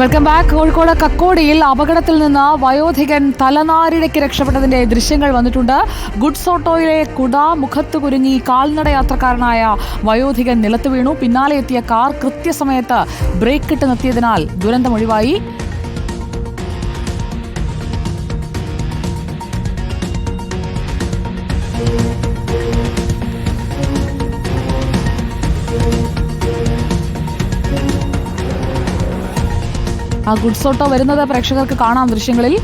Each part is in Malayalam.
Welcome back. കോഴിക്കോട് കക്കോടിയിൽ അപകടത്തിൽ നിന്ന് വയോധികൻ തലനാരിഴയ്ക്ക് രക്ഷപ്പെട്ടതിന്റെ ദൃശ്യങ്ങൾ വന്നിട്ടുണ്ട്. ഗുഡ്സ് ഓട്ടോയിലെ കുട മുഖത്ത് കുരുങ്ങി കാൽനട യാത്രക്കാരനായ വയോധികൻ നിലത്ത് വീണു. പിന്നാലെ എത്തിയ കാർ കൃത്യസമയത്ത് ബ്രേക്ക് ഇട്ട് നിർത്തിയതിനാൽ ദുരന്തമൊഴിവായി. ആ ഗുഡ്സ് ഓട്ടോ വരുന്നത് പ്രേക്ഷകർക്ക് കാണാം ദൃശ്യങ്ങളിൽ.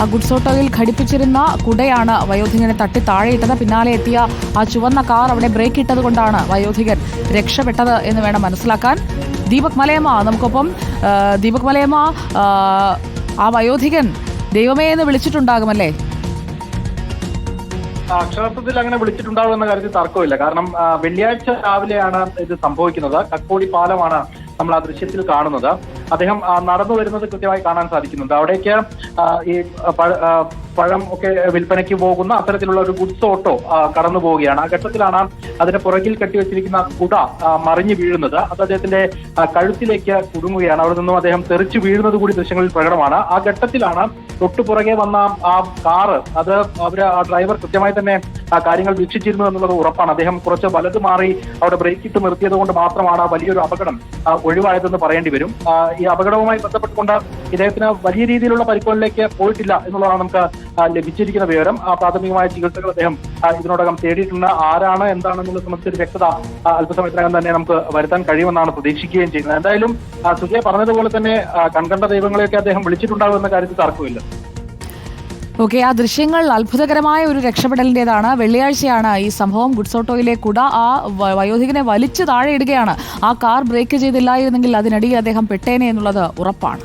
ആ ഗുഡ്സ് ഓട്ടോയിൽ ഘടിപ്പിച്ചിരുന്ന കുടയാണ് വയോധികനെ തട്ടി താഴെയിട്ടത്. പിന്നാലെ എത്തിയ ആ ചുവന്ന കാർ അവിടെ ബ്രേക്ക് ഇട്ടത് കൊണ്ടാണ് വയോധികൻ രക്ഷപ്പെട്ടത് എന്ന് വേണം മനസ്സിലാക്കാൻ. ദീപക് മലയമ്മ നമുക്കൊപ്പം ദീപക് മലയമ്മ ആ, വയോധികൻ ദൈവമേ എന്ന് വിളിച്ചിട്ടുണ്ടാകുമല്ലേ? അക്ഷരാർത്ഥത്തിൽ അങ്ങനെ വിളിച്ചിട്ടുണ്ടാവും എന്ന കാര്യത്തിൽ തർക്കമില്ല. കാരണം വെള്ളിയാഴ്ച രാവിലെയാണ് ഇത് സംഭവിക്കുന്നത്. കക്കോടി പാലമാണ് നമ്മൾ ആ ദൃശ്യത്തിൽ കാണുന്നത്. അദ്ദേഹം നടന്നു വരുന്നത് കൃത്യമായി കാണാൻ സാധിക്കുന്നുണ്ട്. അവിടേക്ക് ഈ പഴ- ഒക്കെ വിൽപ്പനയ്ക്ക് പോകുന്ന അത്തരത്തിലുള്ള ഒരു ഗുഡ്സ് ഓട്ടോ കടന്നു പോവുകയാണ്. ആ ഘട്ടത്തിലാണ് അതിന്റെ പുറകിൽ കെട്ടിവെച്ചിരിക്കുന്ന കുട മറിഞ്ഞു വീഴുന്നത്. അത് അദ്ദേഹത്തിന്റെ കഴുത്തിലേക്ക് കുടുങ്ങുകയാണ്. അവിടെ നിന്നും അദ്ദേഹം തെറിച്ചു വീഴുന്നത് കൂടി ദൃശ്യങ്ങളിൽ പ്രകടമാണ്. ആ ഘട്ടത്തിലാണ് തൊട്ടു പുറകെ വന്ന ആ കാറ് അത് അവർ ആ ഡ്രൈവർ കൃത്യമായി തന്നെ ആ കാര്യങ്ങൾ വീക്ഷിച്ചിരുന്നു എന്നുള്ളത് ഉറപ്പാണ്. അദ്ദേഹം കുറച്ച് വലത് മാറി അവിടെ ബ്രേക്ക് ഇട്ട് നിർത്തിയത് കൊണ്ട് മാത്രമാണ് വലിയൊരു അപകടം ഒഴിവായതെന്ന് പറയേണ്ടി വരും. ഈ അപകടവുമായി ബന്ധപ്പെട്ടുകൊണ്ട് ഇദ്ദേഹത്തിന് വലിയ രീതിയിലുള്ള പരിക്കുകളിലേക്ക് പോയിട്ടില്ല എന്നുള്ളതാണ് നമുക്ക് ലഭിച്ചിരിക്കുന്ന വിവരം. ആ, പ്രാഥമികമായ ചികിത്സകൾ അദ്ദേഹം ഇതിനോടകം തേടിയിട്ടുണ്ട്. ആരാണ് എന്താണെന്നുള്ളത് സംബന്ധിച്ചൊരു വ്യക്തത അല്പസമയത്തിനകം തന്നെ നമുക്ക് വരുത്താൻ കഴിയുമെന്നാണ് പ്രതീക്ഷിക്കുകയും ചെയ്യുന്നത്. എന്തായാലും സുജയ പറഞ്ഞതുപോലെ തന്നെ കൺകണ്ട ദൈവങ്ങളെയൊക്കെ അദ്ദേഹം വിളിച്ചിട്ടുണ്ടാകും എന്ന കാര്യത്തിൽ തർക്കമില്ല ഓക്കെ ആ ദൃശ്യങ്ങൾ അത്ഭുതകരമായ ഒരു രക്ഷപ്പെടലിന്റെതാണ്. വെള്ളിയാഴ്ചയാണ് ഈ സംഭവം. ഗുഡ്സോട്ടോയിലെ കുട ആ വയോധികനെ വലിച്ചു താഴെയിടുകയാണ് ആ കാർ ബ്രേക്ക് ചെയ്തില്ലായിരുന്നെങ്കിൽ അതിനടിയിൽ അദ്ദേഹം പെട്ടേനെ എന്നുള്ളത് ഉറപ്പാണ്.